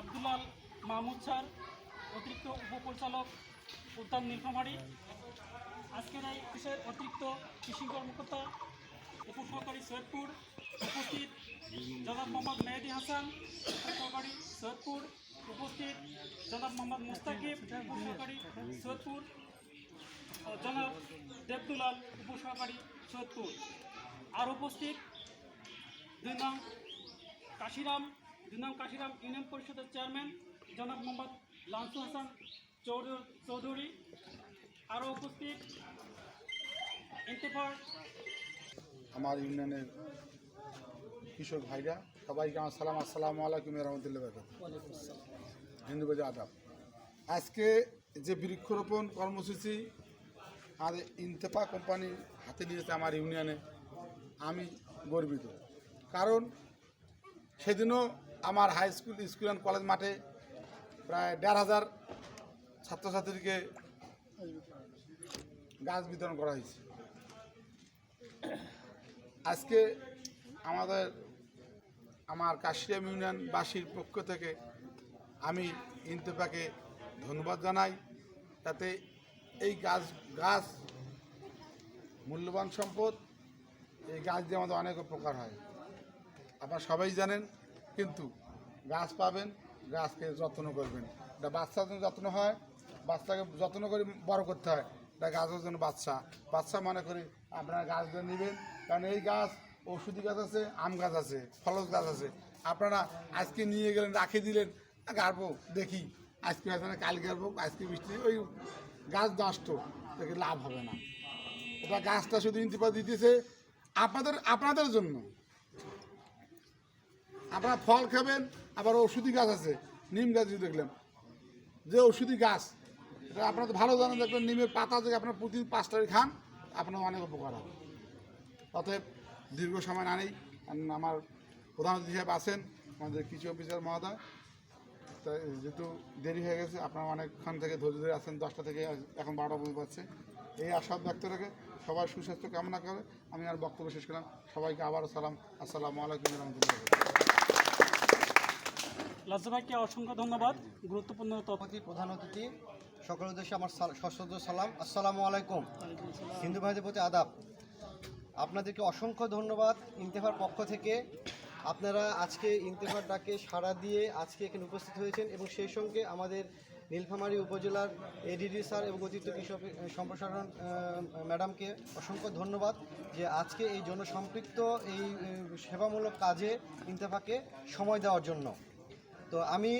আব্দুলাল Mahmud sir, অতিরিক্ত উপপরিচালক উদ্যান নীলফামারী। আজকের এই বিষয়ের অতিরিক্ত কৃষি কর্মকর্তা, উপসহকারী সৈয়দপুর উপস্থিত জনাব মোহাম্মদ মেহেদি হাসান, উপসহকারী সৈয়দপুর উপস্থিত জনাব মোহাম্মদ মুস্তাকিব, উপসহকারী সৈয়দপুর জনাব দেবদুলাল, উপসহকারী সৈয়দপুর। আর উপস্থিত দুই নাম কাশিরাম নং কাশিরাম ইউনিয়ন পরিষদের চেয়ারম্যান জনাব মোহাম্মদ লানসু হাসান চৌধুরী আরও উপস্থিত ইন্তেফার। আমার ইউনিয়নের কৃষক ভাইরা, সবাইকে আমার সালাম, আসসালামু আলাইকুম রহমতুল্লাহ হিন্দু বাজে আদাব। আজকে যে বৃক্ষরোপণ কর্মসূচি আর ইন্তেফা কোম্পানি হাতে নিয়েছে আমার ইউনিয়নে, আমি গর্বিত। কারণ সেদিনও আমার high school school and college মাঠে প্রায় দেড় হাজার ছাত্রছাত্রীকে গাছ বিতরণ করা হয়েছে। আজকে আমাদের, আমার কাশিয়াম ইউনিয়নবাসীর পক্ষ থেকে আমি ইন্তেফাকে ধন্যবাদ জানাই। তাতে এই গাছ গাছ মূল্যবান সম্পদ, এই গাছ দিয়ে আমাদের অনেক উপকার হয়। আপনারা সবাই জানেন কিন্তু গাছ পাবেন, গাছকে যত্ন করবেন। এটা বাচ্চার জন্য যত্ন হয়, বাচ্চাকে যত্ন করে বড় করতে হয়। এটা গাছের জন্য বাচ্চা। বাচ্চা মনে করি আপনারা গাছগুলো নেবেন, কারণ এই গাছ ওষুধি গাছ আছে, আম গাছ আছে, ফলস গাছ আছে। আপনারা আজকে নিয়ে গেলেন, রাখে দিলেন গাড়বো, দেখি। আজকে আছে না কাল গাড়বো আজকে বৃষ্টি, ওই গাছ নষ্ট, দেখে লাভ হবে না। এটা গাছটা শুধু ইন্তিপা দিতেছে আপনাদের আপনাদের জন্য। আপনারা ফল খাবেন, আবার ওষুধি গাছ আছে, নিম গাছ যদি দেখলাম যে ওষুধি গাছ, এটা আপনারা ভালো জানেন দেখবেন নিমের পাতা থেকে আপনার প্রতিদিন পাঁচটারি খান, আপনার অনেক উপকার হবে। অতএব দীর্ঘ সময় না নেই আমার প্রধান সাহেব আছেন, আমাদের কৃষি অফিসার মহোদয়। তাই যেহেতু দেরি হয়ে গেছে, আপনারা অনেকক্ষণ থেকে ধৈর্য ধরে আছেন, দশটা থেকে এখন বারোটা পর্যন্ত পাচ্ছে। এই আশা ব্যক্ত রেখে সবাই সুস্বাস্থ্য কামনা করে আমি আর বক্তব্য শেষ করলাম। সবাইকে আবারও সালাম, আসসালামু আলাইকুম রহমতুল্লাহ। লাজু ভাইকে অসংখ্য ধন্যবাদ। গুরুত্বপূর্ণ তথ্য। সভাপতি প্রধান অতিথি সকল উদ্দেশ্যে আমার সশ্রদ্ধ সালাম। আসসালামু আলাইকুম। হিন্দু ভাইদের প্রতি আদাব। আপনাদেরকে অসংখ্য ধন্যবাদ ইন্তেফার পক্ষ থেকে। আপনারা আজকে ইন্তেফার ডাকে সাড়া দিয়ে আজকে এখানে উপস্থিত হয়েছেন এবং সেই সঙ্গে আমাদের নীলফামারী উপজেলার এডিডি স্যার এবং অতিরিক্ত কৃষি অফি- সম্প্রসারণ ম্যাডামকে অসংখ্য ধন্যবাদ যে আজকে এই জনসম্পৃক্ত এই সেবামূলক কাজে ইন্তেফাকে সময় দেওয়ার জন্য। তো আমি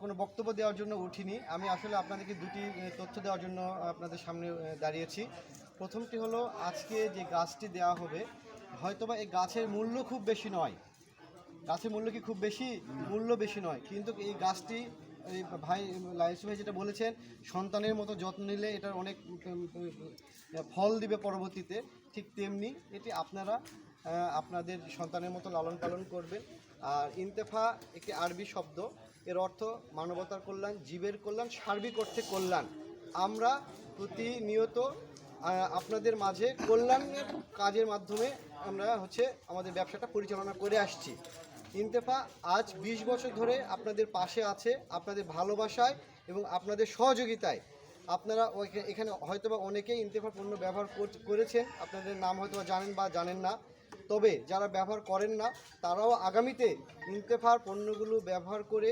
কোনো বক্তব্য দেওয়ার জন্য উঠিনি। আমি আসলে আপনাদেরকে দুটি তথ্য দেওয়ার জন্য আপনাদের সামনে দাঁড়িয়েছি। প্রথমটি হলো, আজকে যে গাছটি দেওয়া হবে, হয়তোবা এই গাছের মূল্য খুব বেশি নয়। গাছের মূল্য কি খুব বেশি? মূল্য বেশি নয়। কিন্তু এই গাছটি, এই ভাই, লাইস ভাই যেটা বলেছেন, সন্তানের মতো যত্ন নিলে এটার অনেক ফল দিবে পরবর্তীতে। ঠিক তেমনি এটি আপনারা আপনাদের সন্তানের মতো লালন পালন করবেন। আর ইন্তেফা একটি আরবি শব্দ। এর অর্থ মানবতার কল্যাণ, জীবের কল্যাণ, সার্বিক অর্থে কল্যাণ। আমরা প্রতিনিয়ত আপনাদের মাঝে কল্যাণের কাজের মাধ্যমে আমরা হচ্ছে আমাদের ব্যবসাটা পরিচালনা করে আসছি। ইন্তেফা আজ ২০ বছর ধরে আপনাদের পাশে আছে, আপনাদের ভালোবাসায় এবং আপনাদের সহযোগিতায়। আপনারা এখানে হয়তোবা অনেকেই ইন্তেফার পণ্য ব্যবহার কর- করেছেন, আপনাদের নাম হয়তোবা জানেন বা জানেন না। তবে যারা ব্যবহার করেন না, তারাও আগামীতে ইন্তেফার পণ্যগুলো ব্যবহার করে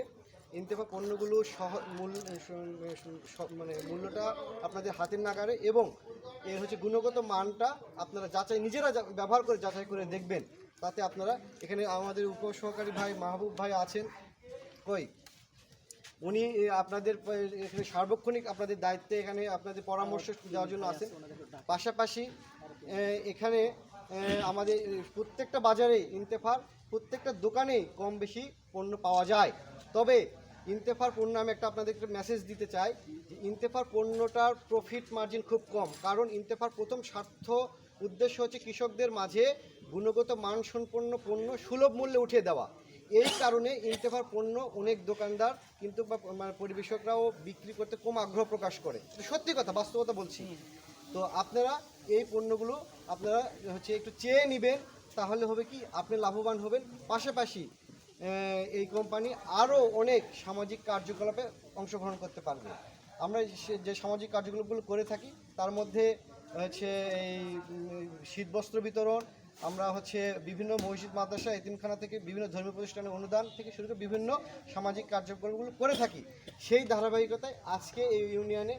ইন্তেফা পণ্যগুলো সহ মূল্য মানে মূল্যটা আপনাদের হাতের নাগারে এবং এর হচ্ছে গুণগত মানটা আপনারা যাচাই, নিজেরা ব্যবহার করে যাচাই করে দেখবেন। তাতে আপনারা এখানে আমাদের উপসহকারী ভাই মাহবুব ভাই আছেন। কই? উনি আপনাদের এখানে সার্বক্ষণিক আপনাদের দায়িত্বে এখানে আপনাদের পরামর্শ দেওয়ার জন্য আছেন। পাশাপাশি এখানে আমাদের প্রত্যেকটা বাজারে ইন্তেফার প্রত্যেকটা দোকানেই কম বেশি পণ্য পাওয়া যায়। তবে ইন্তেফার পণ্য আমি একটা আপনাদেরকে মেসেজ দিতে চাই যে ইন্তেফার পণ্যটার প্রফিট মার্জিন খুব কম। কারণ ইন্তেফার প্রথম স্বার্থ উদ্দেশ্য হচ্ছে কৃষকদের মাঝে গুণগত মানসম্পন্ন পণ্য সুলভ মূল্যে উঠিয়ে দেওয়া। এই কারণে ইন্তেফার পণ্য অনেক দোকানদার কিন্তু মানে পরিবেশকরাও বিক্রি করতে কম আগ্রহ প্রকাশ করে। সত্যি কথা বাস্তবতা বলছি। তো আপনারা এই পণ্যগুলো আপনারা হচ্ছে একটু চেয়ে নেবেন, তাহলে হবে কি আপনি লাভবান হবেন। পাশাপাশি এই কোম্পানি আরও অনেক সামাজিক কার্যকলাপে অংশগ্রহণ করতে পারবে। আমরা যে সামাজিক কার্যকলাপগুলো করে থাকি, তার মধ্যে হচ্ছে এই শীতবস্ত্র বিতরণ, আমরা হচ্ছে বিভিন্ন মসজিদ, মাদ্রাসা, এতিমখানা থেকে বিভিন্ন ধর্মীয় প্রতিষ্ঠানের অনুদান থেকে শুরু করে বিভিন্ন সামাজিক কার্যক্রমগুলো করে থাকি। সেই ধারাবাহিকতায় আজকে এই ইউনিয়নে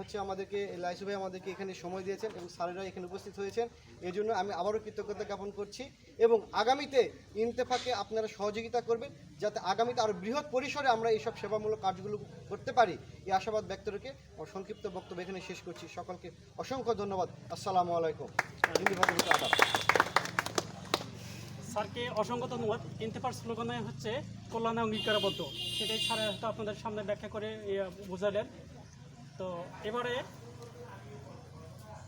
হচ্ছে আমাদেরকে লাইসু ভাই আমাদেরকে এখানে সময় দিয়েছেন এবং স্যারেরা এখানে উপস্থিত হয়েছেন। এই জন্য আমি আবারও কৃতজ্ঞতা জ্ঞাপন করছি এবং আগামীতে ইন্তেফাকে আপনারা সহযোগিতা করবেন যাতে আগামীতে আরও বৃহৎ পরিসরে আমরা এইসব সেবামূলক কাজগুলো করতে পারি। এই আশাবাদ ব্যক্ত রেখে সংক্ষিপ্ত বক্তব্য এখানে শেষ করছি। সকলকে অসংখ্য ধন্যবাদ। আসসালামু আলাইকুম। স্যারকে অসংখ্য ধন্যবাদ। ইন্তেফার স্লোগানে হচ্ছে, কল্যাণে অঙ্গীকারবদ্ধ। সেটাই স্যার হয়তো আপনাদের সামনে ব্যাখ্যা করে বোঝালেন। তো এবারে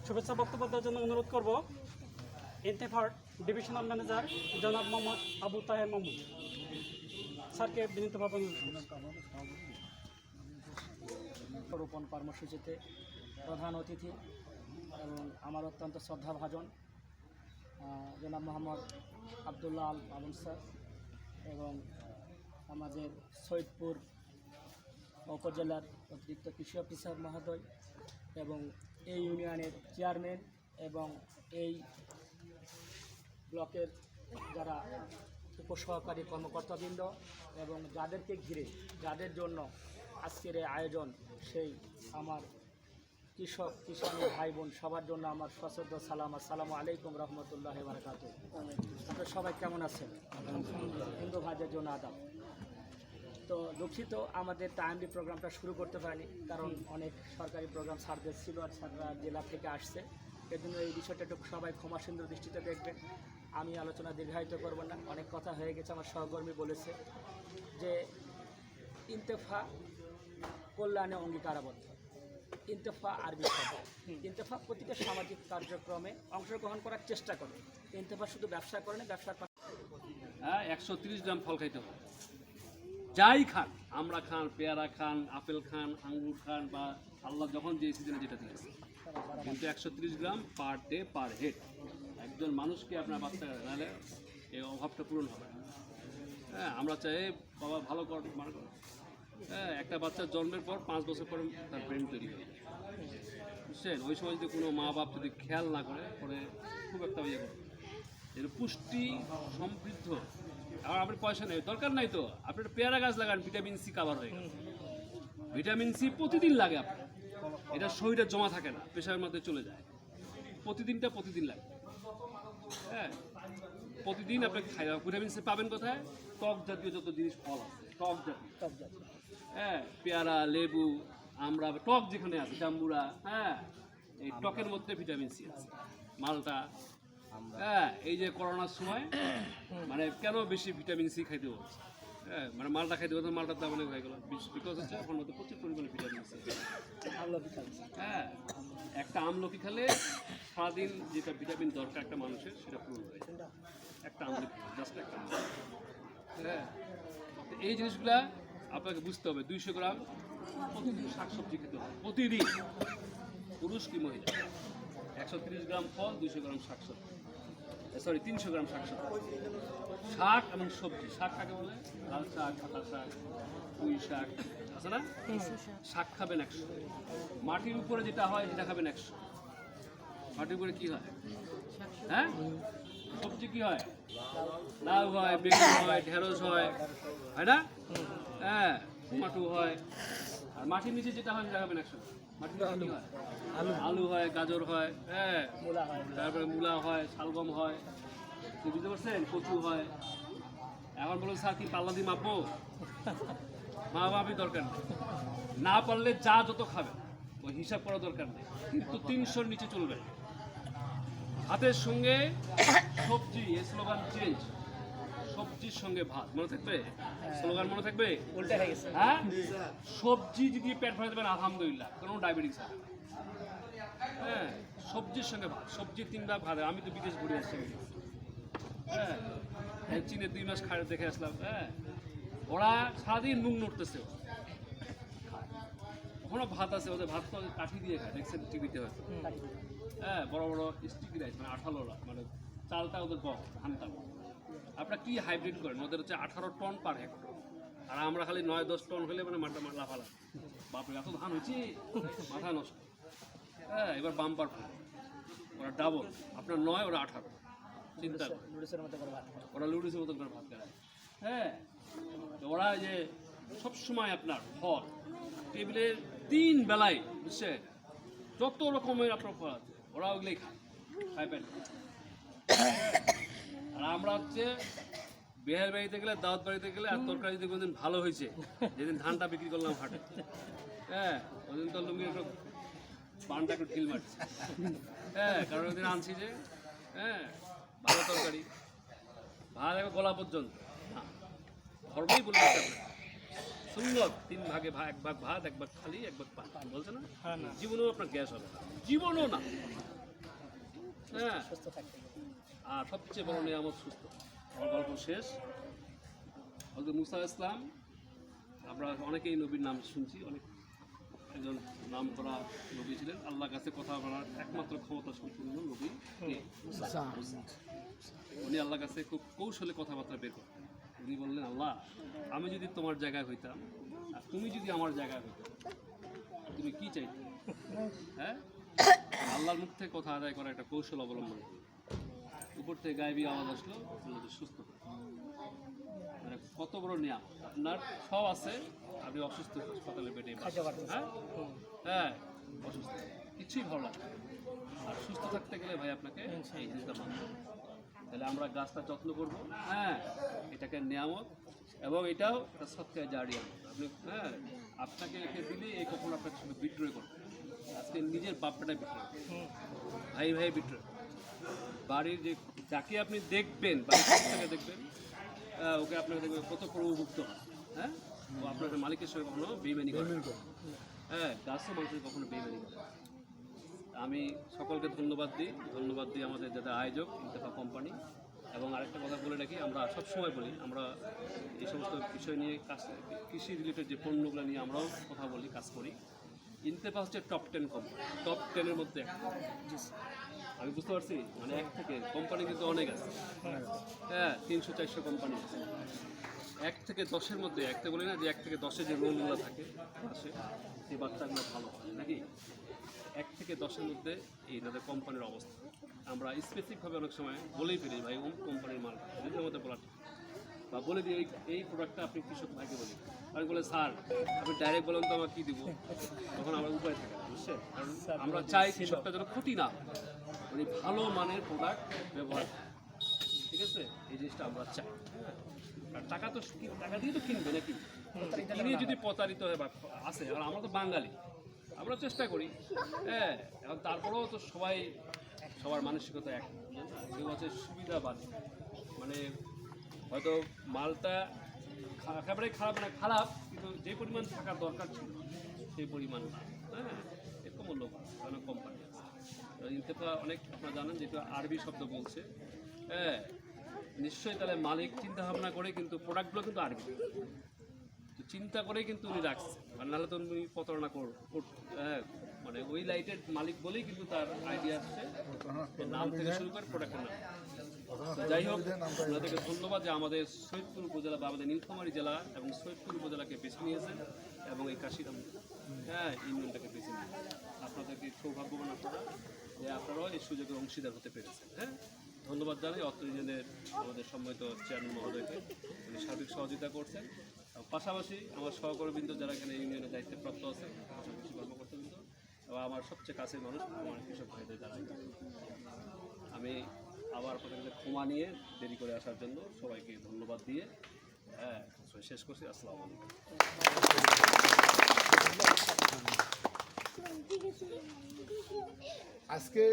শুভেচ্ছা বক্তব্য দেওয়ার জন্য অনুরোধ করব ইন্তেফার ডিভিশনাল ম্যানেজার জনাব মোহাম্মদ আবু তাহের মাহমুদ স্যারকে বিনীতভাবে। রোপণ কর্মসূচিতে প্রধান অতিথি এবং আমার অত্যন্ত শ্রদ্ধাভাজন জনাব মোহাম্মদ আবদুল্লাহ আল মামুন স্যার এবং আমাদের সৈয়দপুর উপজেলার অতিরিক্ত কৃষি অফিসার মহোদয় এবং এই ইউনিয়নের চেয়ারম্যান এবং এই ব্লকের যারা উপসহকারী কর্মকর্তাবৃন্দ এবং যাদেরকে ঘিরে যাদের জন্য আজকের এই আয়োজন সেই আমার কৃষক কিষানী ভাই বোন সবার জন্য আমার সশ্রদ্ধ সালাম আসসালামু আলাইকুম রহমতুল্লাহ বারকাত আপনারা সবাই কেমন আছেন? হিন্দু ভাইদের জন্য আদাব। তো দুঃখিত, আমাদের টাইমলি প্রোগ্রামটা শুরু করতে পারিনি, কারণ অনেক সরকারি প্রোগ্রাম সার্ভিস ছিল আর স্যাররা জেলা থেকে আসছে। এর জন্য এই বিষয়টা একটু সবাই ক্ষমাসুন্দর দৃষ্টিতে দেখবেন আমি আলোচনা দীর্ঘায়িত করব না, অনেক কথা হয়ে গেছে, আমার সহকর্মী বলেছে যে ইন্তেফা কল্যাণে অঙ্গীকারাবদ্ধ, ইন্তেফা আরবি শব্দ ইন্তেফা প্রতিটা সামাজিক কার্যক্রমে অংশগ্রহণ করার চেষ্টা করে। ইন্তেফা শুধু ব্যবসা করে না, ব্যবসার হ্যাঁ একশো গ্রাম ফল খাইতে হবে। যাই খান, আমরা খান, পেয়ারা খান, আপেল খান, আঙ্গুর খান বা আল্লাহ যখন যে সিজনে যেটা দিয়েছে। কিন্তু একশো গ্রাম পার ডে পার হেড একজন মানুষকে আপনার বাচ্চা, নাহলে এই অভাবটা পূরণ হবে। হ্যাঁ আমরা চাই, বাবা ভালো কর মানে কর। হ্যাঁ একটা বাচ্চার জন্মের পর পাঁচ বছর পরে তার ব্রেন তৈরি হয়ে বুঝছেন? ওই সময় যদি কোনো মা বাপ যদি খেয়াল না করে, পরে খুব একটা ইয়ে করে এর পুষ্টি সমৃদ্ধ। আর আপনার পয়সা নেই দরকার নাই তো। আপনি একটা পেয়ারা গাছ লাগান ভিটামিন সি কাভার হয়ে ভিটামিন সি প্রতিদিন লাগে আপনার। এটা শরীরে জমা থাকে না প্রেশারের মধ্যে চলে যায়। প্রতিদিনটা প্রতিদিন লাগে। হ্যাঁ প্রতিদিন আপনি খাই ভিটামিন সি পাবেন কোথায়? টক জাতীয় যত জিনিস ফল আছে টক জাতীয়। হ্যাঁ পেয়ারা লেবু আমরা টক যেখানে আছে জাম্বুরা হ্যাঁ এই টকের মধ্যে ভিটামিন সি আছে। মালটা হ্যাঁ এই যে করোনার সময় মানে কেন বেশি ভিটামিন সি খাইতে বলছে হ্যাঁ মানে মালটা খাইতে বলছে মালটার দাম অনেক হয়ে গেল। বিকজ হচ্ছে ওখানে মধ্যে প্রচুর পরিমাণে ভিটামিন সি। হ্যাঁ একটা আমলকি খেলে সারাদিন যেটা ভিটামিন দরকার একটা মানুষের সেটা পূরণ হয়ে। একটা আমলকি জাস্ট একটা আমলকি। হ্যাঁ এই জিনিসগুলা আপনাকে বুঝতে হবে। দুইশো গ্রাম প্রতিদিন শাকসবজি খেতে হবে। প্রতিদিন। পুরুষ কি মহিলা? একশো তিরিশ গ্রাম ফল দুইশো গ্রাম শাকসবজি। সরি তিনশো গ্রাম শাকসবজি শাক এবং সবজি। শাক কাকে বলে? লাল শাক পাতা শাক, পুঁই শাক, আছে না? শাক খাবেন একশো। মাটির উপরে যেটা হয়, সেটা খাবেন একশো। মাটির উপরে কি হয়? হ্যাঁ? সবজি কি হয়? লাউ হয়, বেগুন হয়, ঢেঁড়স হয়। হয় না? হ্যাঁ টমাটো হয়। আর মাটির নিচে যেটা হয়, সেটা খাবেন একশো। হয় আলু। আলু। হয় গাজর হয় হ্যাঁ। তারপরে মূলা হয় শালগম হয়। বুঝতে পারছেন? কচু হয়। এখন বলুন স্যার কি পাল্লা দিয়ে মাপবো? মা বাপই দরকার নেই। না পারলে যা যত খাবে ওই হিসাব করা দরকার নেই। কিন্তু তিনশোর নিচে চলবে। হাতের সঙ্গে সবজি স্লোগান চেঞ্জ। সবজির সঙ্গে ভাত মনে থাকবে? স্লোগান মনে থাকবে? উল্টে হয়ে গেছে। হ্যাঁ? সবজি যদি পেট ভরে দেবেন আলহামদুলিল্লাহ কোনো ডায়াবেটিস হবে হ্যাঁ সবজির সঙ্গে ভাত সবজির তিন ভাগ ভাত আমি তো বিদেশ ঘুরে আসছি হ্যাঁ এই চীনে দুই মাস খায় দেখে আসলাম হ্যাঁ। ওরা সারাদিন মুখ নড়তেছে। ওখানে ভাত আছে ওদের ভাত তো কাঠি দিয়ে খায় দেখছেন টিভিতে হয়তো। হ্যাঁ বড় বড় স্টিকি রাইস মানে আঠালো মানে চালটা ওদের বড় ধানটা। আপনারা কি হাইব্রিড করেন? ওদের হচ্ছে আঠারো টন পার হেক্টর আর আমরা খালি নয় দশ টন হলে মানে মাঠটা লাফালা বাপরে এত ধান হয়েছে? মাথা নষ্ট। হ্যাঁ এবার বাম্পার ফল ওরা ডাবল আপনার নয় ওরা আঠারো। চিন্তা। ওরা লুডিসের মতন করে ভাত খায়। হ্যাঁ ওরা যে সবসময় আপনার ফল টেবিলের তিন বেলায় বুঝছে যত রকমের আপনার ফল আছে ওরা ওগুলোই খায়। পেট আর আমরা হচ্ছে বিহার বাড়িতে গেলে দাওয়াত বাড়িতে গেলে আর তরকারি যদি কোনদিন ভালো হয়েছে যেদিন ধানটা বিক্রি করলাম হাটে। হ্যাঁ ওদিন তো লুঙ্গি একটু পানটা একটু ঢিল মারছে। হ্যাঁ কারণ ওদিন আনছি যে হ্যাঁ ভালো তরকারি। ভাত একবার গলা পর্যন্ত ধর্মই বলে সুন্দর তিন ভাগে ভাগ এক ভাগ ভাত এক ভাগ খালি এক ভাগ পান। বলছে না? জীবনেও আপনার গ্যাস হবে জীবনও না। হ্যাঁ। সুস্থ থাকতে। আর সবচেয়ে বড় নিয়ামত সুস্থ। আমার গল্প শেষ। হয়তো মুসা ইসলাম আমরা অনেকেই নবীর নাম শুনছি অনেক একজন নাম করা নবী ছিলেন। আল্লাহর কাছে কথা বলার একমাত্র ক্ষমতা সম্পূর্ণ নবী উনি আল্লাহর কাছে খুব কৌশলে কথাবার্তা বের করতেন। উনি বললেন আল্লাহ আমি যদি তোমার জায়গায় হইতাম আর তুমি যদি আমার জায়গায় হইতাম তুমি কি চাইতে? হ্যাঁ? আল্লাহর মুখ থেকে কথা আদায় করা একটা কৌশল অবলম্বন করো। উপর থেকে গায়েবী আওয়াজ আসলো যে সুস্থ। মানে কত বড় নিয়ম আপনার সব আছে আপনি অসুস্থ হাসপাতালে বেডে হ্যাঁ? হ্যাঁ অসুস্থ। কিছুই ভালো লাগে। আর সুস্থ থাকতে গেলে ভাই আপনাকে এই জিনিসটা মানতে। তাহলে আমরা গাছটা যত্ন করব। হ্যাঁ এটাকে নিয়ামত। এবং এটাও একটা সৎকায় জারিয়া। আপনি হ্যাঁ আপনাকে রেখে দিলে এই কখন আপনার সঙ্গে বিদ্রোহ করবে আজকে নিজের বাপটা বিদ্রোহ ভাই ভাই বিদ্রোহ বাড়ির যে যাকে আপনি দেখবেন বাড়ির থেকে দেখবেন ওকে আপনাকে দেখবেন কত প্রভুভুক্ত হয় হ্যাঁ? ও আপনার মালিকের সঙ্গে কখনো বেইমানি করে হ্যাঁ গাছও মানুষের কখনো বেইমানি করে আমি সকলকে ধন্যবাদ দিই। ধন্যবাদ দিই আমাদের যাদের আয়োজক ইন্তেফা কোম্পানি। এবং আরেকটা কথা বলে রাখি আমরা সবসময় বলি আমরা এই সমস্ত বিষয় নিয়ে কাজ কৃষি রিলেটেড যে পণ্যগুলো নিয়ে আমরাও কথা বলি কাজ করি। ইন্তেফা হচ্ছে টপ টেন কোম্পানি। টপ টেনের মধ্যে একটা আমি বুঝতে পারছি মানে এক থেকে কোম্পানি কিন্তু অনেক আছে। হ্যাঁ তিনশো, চারশো কোম্পানি আছে। এক থেকে দশের মধ্যে, একটা বলি না যে এক থেকে দশে যে রোলগুলো থাকে আসে সেই বাচ্চাগুলো ভালো হয়, নাকি? এক থেকে দশের মধ্যে এই তাদের কোম্পানির অবস্থা। আমরা স্পেসিফিকভাবে অনেক সময় বলেই ফেলি, ভাই অমুক কোম্পানির মাল আমাদের বলার বা বলে দিই এই এই প্রোডাক্টটা আপনি কৃষক ভাইকে বলি। আমি বলে স্যার আপনি ডাইরেক্ট বলেন তো আমার কী দিব? তখন আমার উপায় থাকে বুঝছেন? কারণ আমরা চাই কৃষকটা যেন ক্ষতি না হয়। উনি ভালো মানের প্রোডাক্ট ব্যবহার ঠিক আছে? এই জিনিসটা আমরা চাই। আর টাকা তো টাকা দিয়ে তো কিনবে নাকি? কিনে যদি প্রতারিত হয় বা আসে আর আমরা তো বাঙালি। আমরা চেষ্টা করি। হ্যাঁ এখন তারপরেও তো সবাই সবার মানসিকতা এক। কেউ আছে সুবিধাবাদী। মানে হয়তো মালটা একেবারে খারাপ না খারাপ, কিন্তু যে পরিমাণ থাকার দরকার ছিল, সেই পরিমাণ হ্যাঁ লোক অনেক কোম্পানি আছে। অনেক আপনারা জানেন যেটা আরবি শব্দ বলছে। হ্যাঁ নিশ্চয়ই তাহলে মালিক চিন্তা ভাবনা করে কিন্তু প্রোডাক্টগুলো কিন্তু আরবি। চিন্তা করে কিন্তু উনি রাখছে, আর নাহলে তো উনি প্রতারণা কর- হ্যাঁ মানে ওই লাইটের মালিক বলেই কিন্তু তার আইডিয়া আসছে। নাম থেকে শুরু করে প্রোডাক্টের নাম। যাই হোক ওনাদেরকে ধন্যবাদ যে আমাদের সৈয়দপুর উপজেলা বা আমাদের নীলফামারী জেলা এবং সৈয়দপুর উপজেলাকে বেছে নিয়েছেন এবং এই কাশিরাম হ্যাঁ ইউনিয়নটাকে বেছে নিয়েছেন আপনাদেরকে সৌভাগ্যবান আপনারা যে আপনারাও এই সুযোগের অংশীদার হতে পেরেছেন হ্যাঁ? ধন্যবাদ জানাই অত্র ইউনিয়নের আমাদের সম্মানিত চেয়ারম্যান মহোদয়কে। উনি সার্বিক সহযোগিতা করছেন। পাশাপাশি আমার সহকর্মীবৃন্দ যারা এখানে ইউনিয়নের দায়িত্বে প্রাপ্ত আছে কৃষি কর্মকর্তাবৃন্দ এবং আমার সবচেয়ে কাছের মানুষ আমার কৃষক ভাইদের যারা আমি আবার আপনাদের কাছে ক্ষমা নিয়ে দেরি করে আসার জন্য সবাইকে ধন্যবাদ দিয়ে হ্যাঁ শেষ করছি। আসসালামু আলাইকুম। আজকে